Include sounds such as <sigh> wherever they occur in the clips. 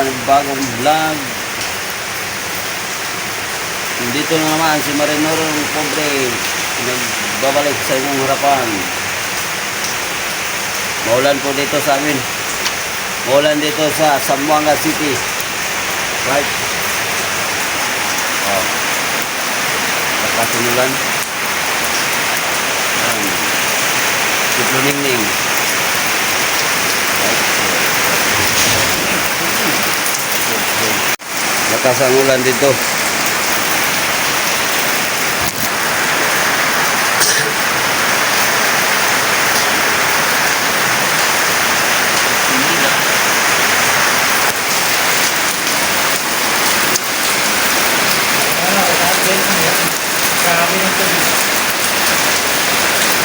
panibagong vlog. Dito na naman si Marinor Pobre nagbabalik sa inyong harapan. Maulan po dito sa amin. Maulan dito sa Zamboanga City. Right? Oh. Nakasimulan. Um, Ningning. Lakas ang ulan dito.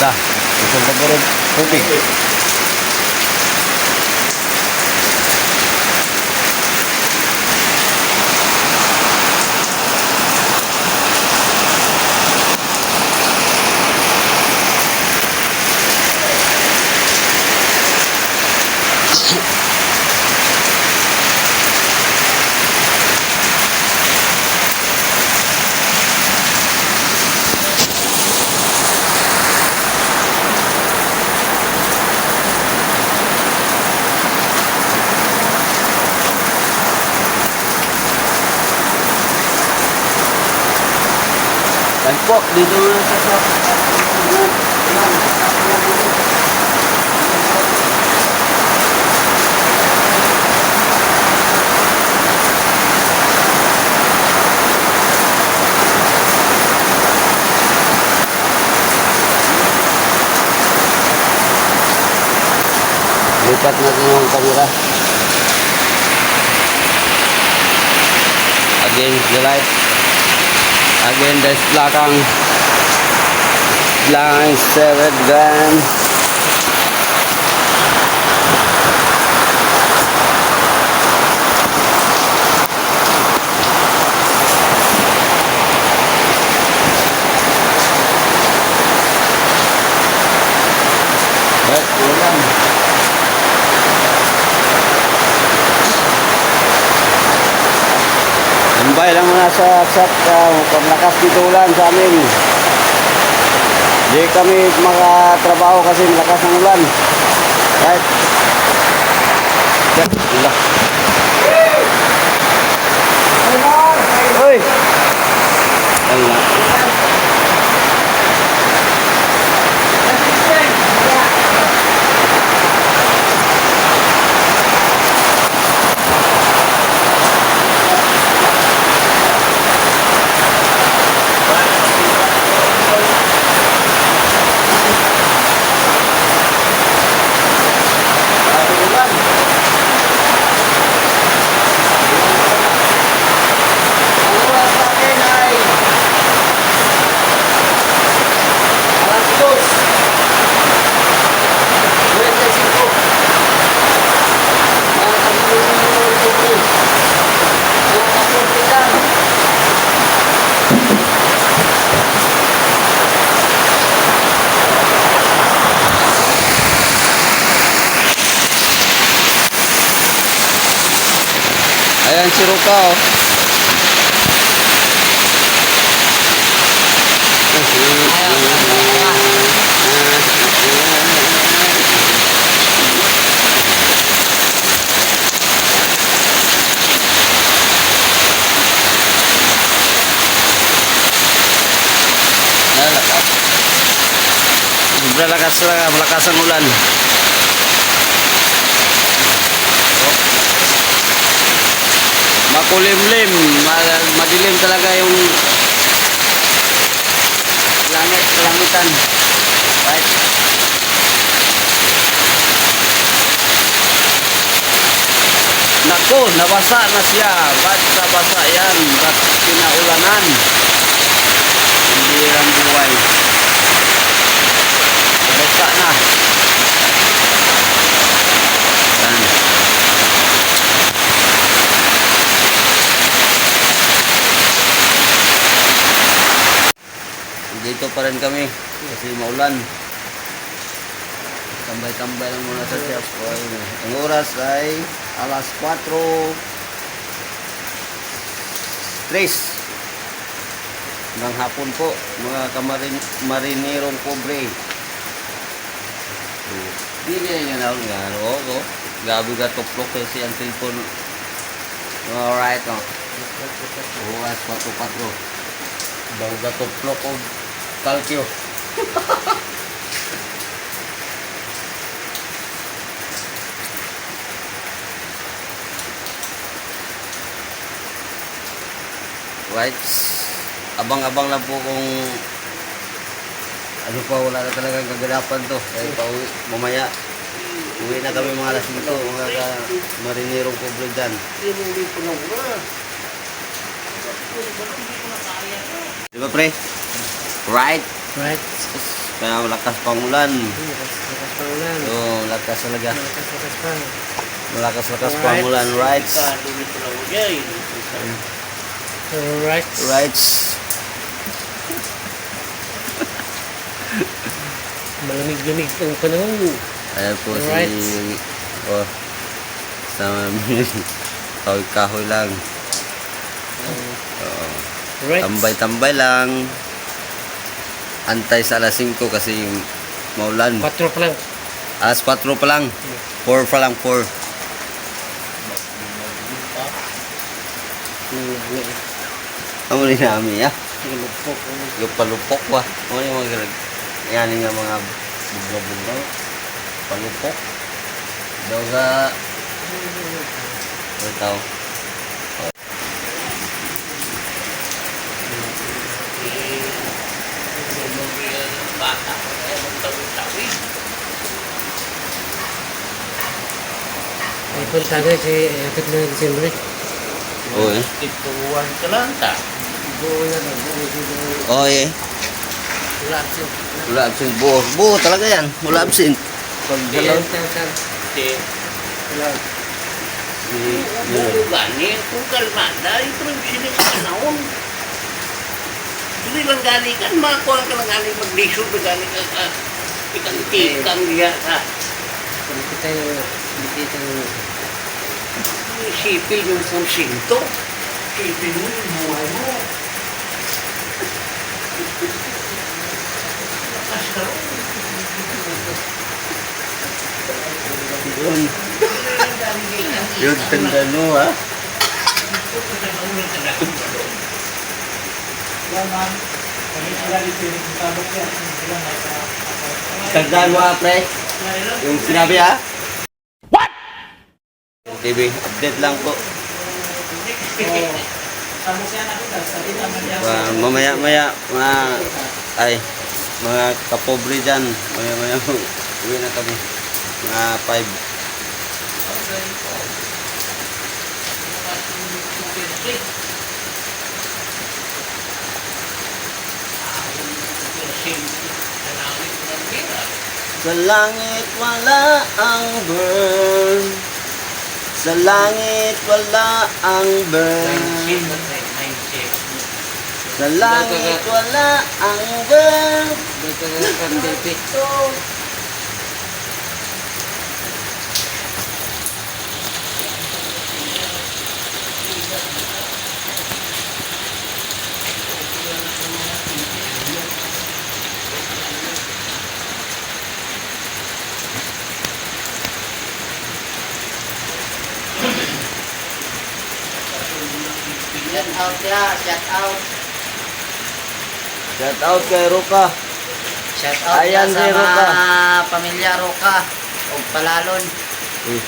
Dah, isang pagkarod tubig. Po, dito na sa sa... Lipat natin yung camera. Again, the light. Again, there's belakang line seven van. Baik, ulang. Tambay lang muna sa chat uh, paglakas dito ulan sa amin. Di kami makatrabaho kasi malakas ang ulan. Right? Yan, ulan. Hoy! Yan lang. Ulan. Ang oras sa akin ay alas dos. 25. Mga kamulong ng tuloy. Mga kapuntikan. Ayan si Ruka oh. Nalakas. Sobrang lakas talaga, malakas ang ulan. Makulimlim, ma- madilim talaga yung langit, langitan. Right? Nako, nabasa na siya. Ba't basa yan? Ba't pinaulanan? Hindi lang buhay. Basa na. Dito pa rin kami kasi maulan. Tambay-tambay lang muna sa. Ay, Ang oras ay alas 4 tres. Ng hapon po, mga kamarin, marinerong pobre. So, di niya niya na nga, oo. Gabi ka tuplok kasi ang cellphone. Alright, no. Bukas, patro-patro. Daw ka tuplok o kalkyo. Right. Abang-abang lang po kung ano pa, wala na talagang kaganapan to. Kaya pa uwi, mamaya, uwi na kami mga alas dito, mga ka marinerong pobre dyan. Di ba pre? Right. Right. Kaya malakas pang ulan. Lakas, lakas pa ulan. Oo, lakas talaga. Lakas, lakas pa. Malakas-lakas pang ulan. Right. Tinuli ko na wala. Right. Right. Malamig-lamig ang panahon. Ayan po Right. si... Oh, sama <laughs> kahoy-kahoy lang. Oo. Right. Tambay-tambay lang. Antay sa alas 5 kasi maulan. Patro pa lang. Alas 4 pa lang. 4 pa lang, 4. Hmm, ano eh. Amo ni nami ya. Tinulupok. Yung palupok ba? Ano yung mga? Yan nga mga bugla-bugla. Palupok. Daw ga... Ano tao? Ay, punta na si Akit na Disyembre. Oo eh. Ituruan ka lang ta. Buo na ba? Buo, buo. Oo eh. Wala siya. Wala absent. Buo. Buo talaga yan. Wala absent. Pag galaw. siya. Di, Wala. Buo gani, kung kalmada, ito rin sinig panahon. Hindi lang gani kan, makakuha ka lang gani maglisod na gani ka ka. Ikang tikang diya ka. Hindi kita yung... Kita yung... Isipin yung porsinto. Isipin mo yung buhay mo. Lakas ka rin. Yun. Yun, tanda no ha, pre. Yung sinabi ha. What? TV, update lang po. Ah, mamaya maya mga ay mga kapobre dyan maya maya uwi na kami mga 5 Sa langit wala ang burn. Sa langit wala ang burn. Sa langit wala ang burn out ya, shout out. Shout out kay Ruka Shout out Ayan, ya sa si Roca. mga pamilya Roca o Palalon. Uy.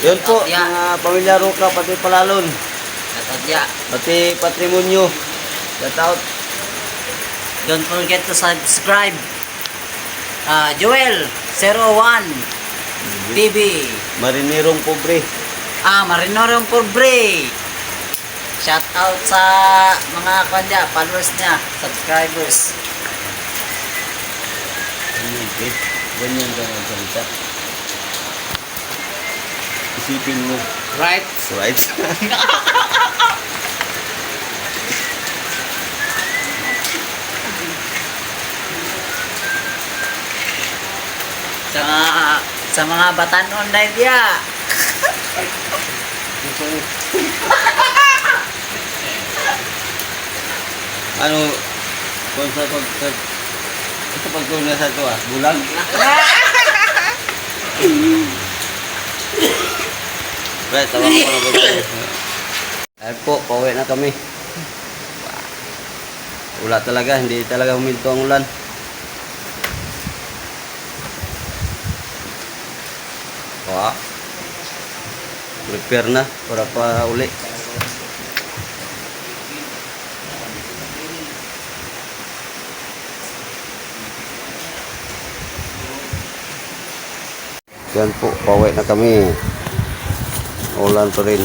Yun po, out, ya. mga pamilya Ruka, pati Palalon Shout out ya. Pati patrimonyo Shout out Don't forget to subscribe. Ah, Joel 01 TV. Marinerong pobre Ah, Marinorong Pobre. Shout out sa mga kanya, followers niya, subscribers. Eh. Ganyan ka magsalita Isipin mo Right? Right? <laughs> Sa mga sa mga batanon na dia. Ano, kung sa pag... sa- pagtuna sa ah, bulag. Right, tawag ko na ba Ayun po, pauwi na kami. Wala talaga, hindi talaga huminto ang ulan. Wow. Prepare na para pa uli. Yan po, pauwi na kami. Ulan pa rin.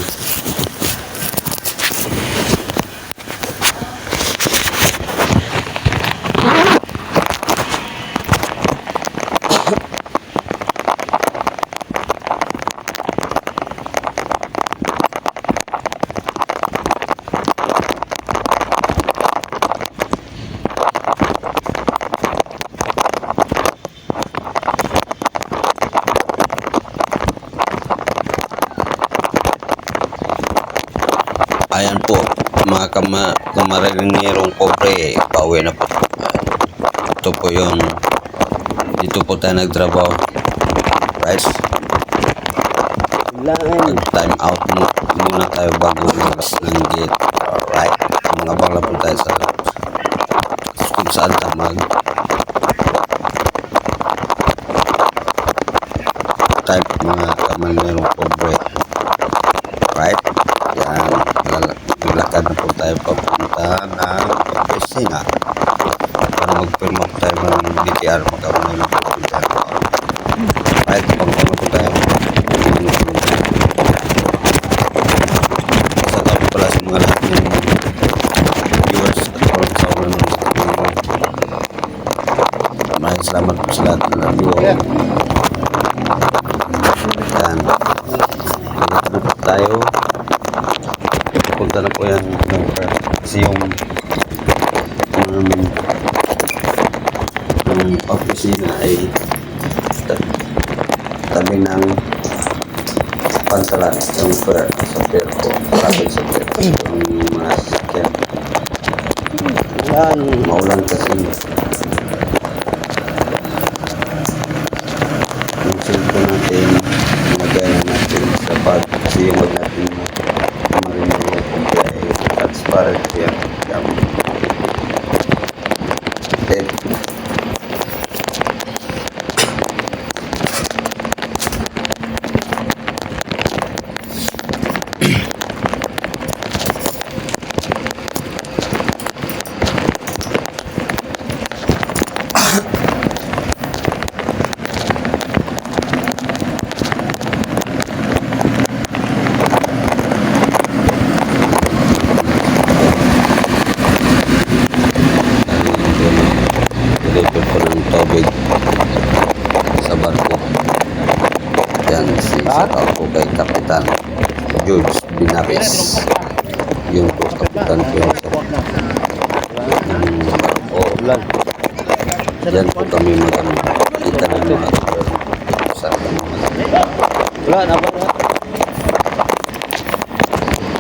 Ayan po, mga kama, kamarinerong pobre, pauwi na po. Ito po yun. Dito po tayo nagtrabaho. Right? Mag time out mo, muna tayo bago magas ng gate. Alright? Mga bangla po tayo sa kung saan tayo mag type mga kamarinerong pobre. Right? Yan. Lal- Maglakad na po tayo papunta ng opisina. Para mag-firma po tayo ng BTR. Magkaunay na po po tayo. Right? Pagpano po tayo. Sa tapo pala sa mga lahat ng viewers at all sa mga Maraming salamat po sa nag-view. Yan. Po tayo. Punta na po yan. Kasi yung um, yung opisina ay ta- tabi ng pansalan yung fair sa fair po. Malapit sa fair. Yung mga sasakyan. Yan. Maulan kasi.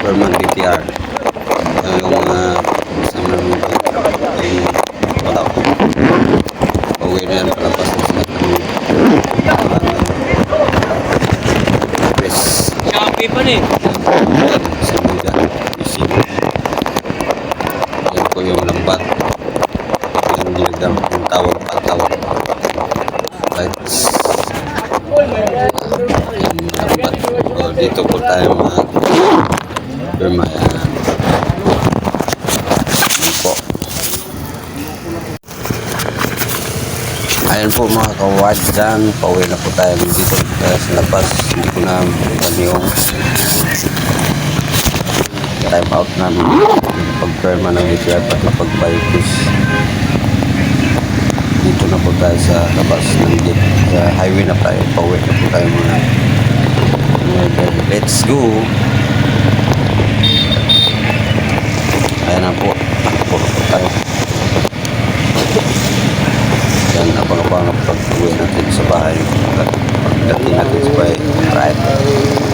formal BTR po mga kawad dyan. Pauwi na po tayo dito tayo sa labas. Hindi ko na yung time out namin. Pag-perma ng BTR pati pag-bikes. Dito na po tayo sa labas ng gate. Sa highway na tayo. Pauwi na po tayo mga Let's go! Ayan na po. Takbo na po tayo. Yan, abang-abang ang pag-uwi natin sa bahay. Pagdating natin sa bahay. Right.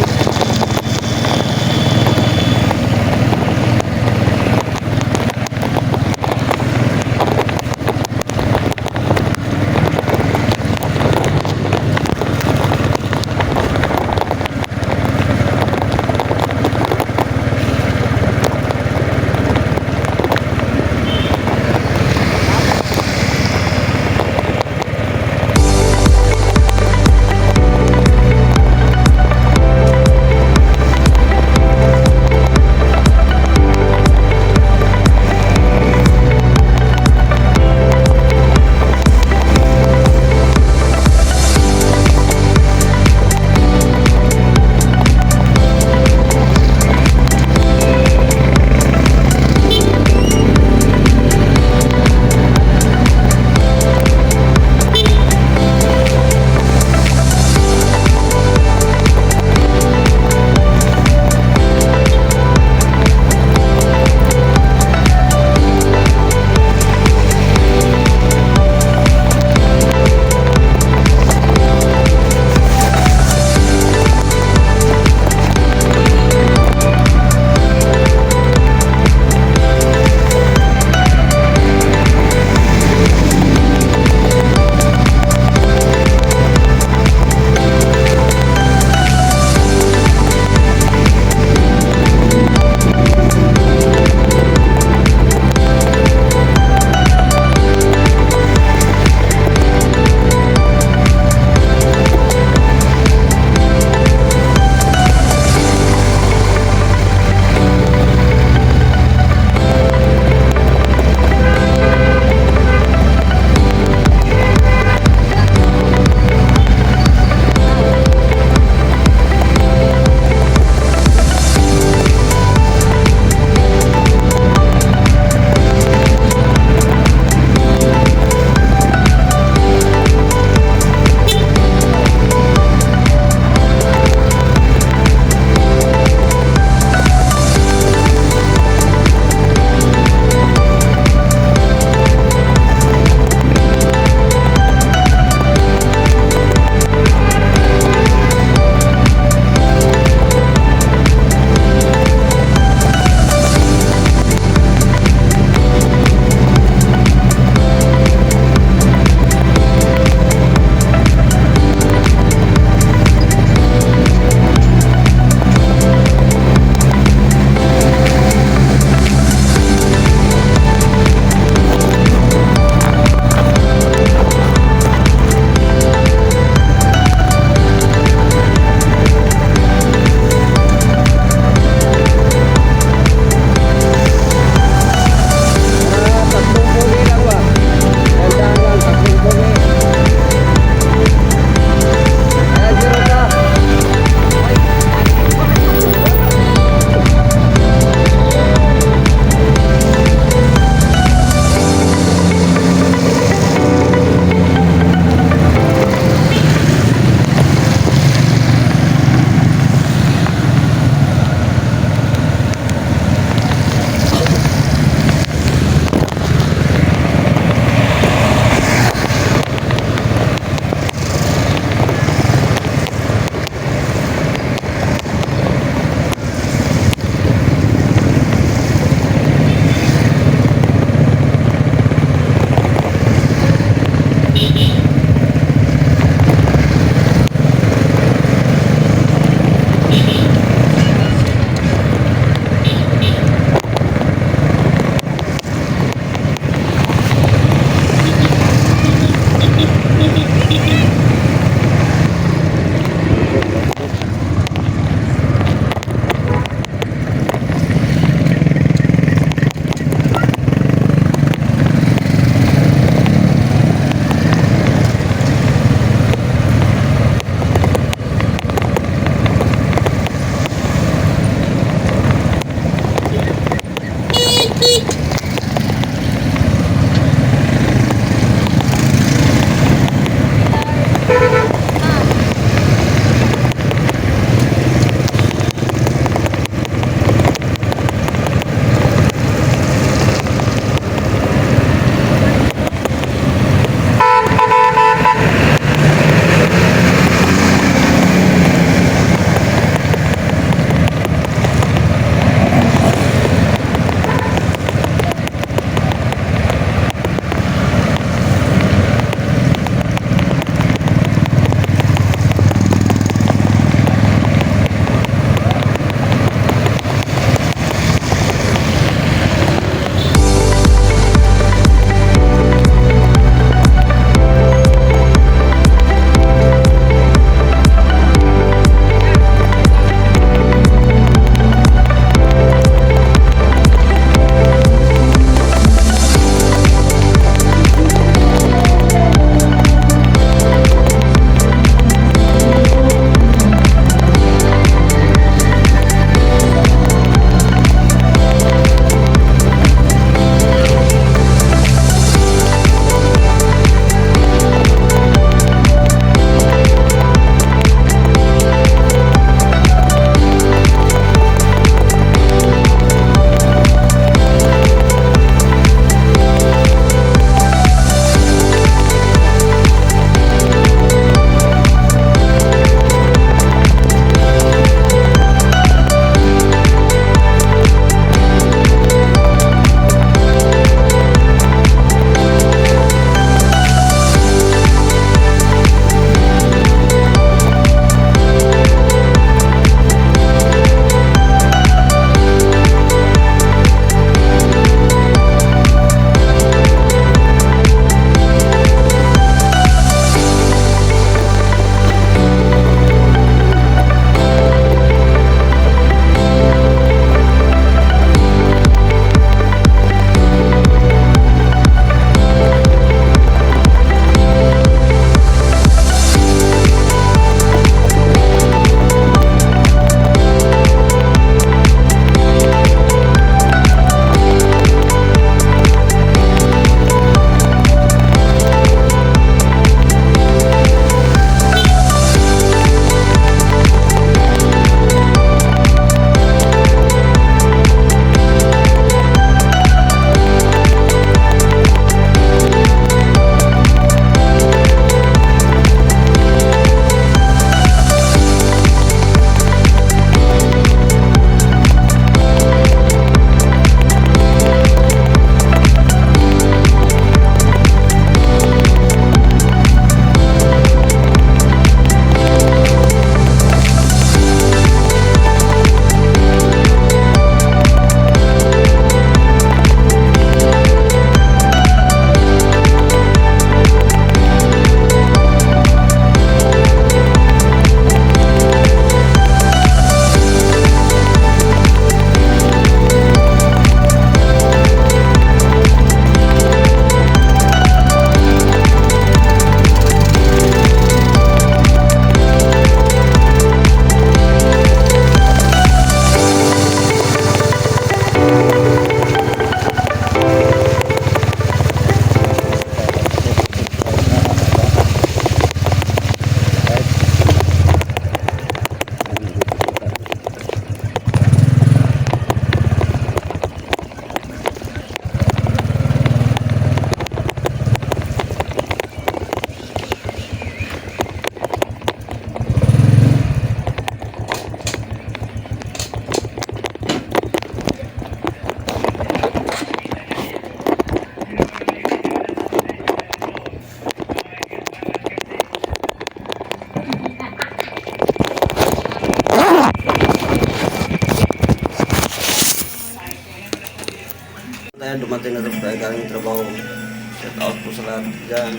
Out dyan.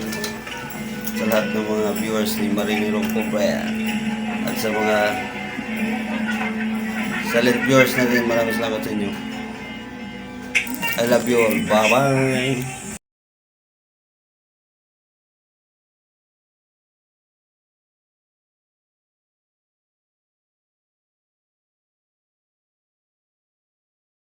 Sa lahat ng mga viewers ni Marinero Cobra. At sa mga silent viewers natin, maraming salamat sa inyo. I love you all. Bye-bye.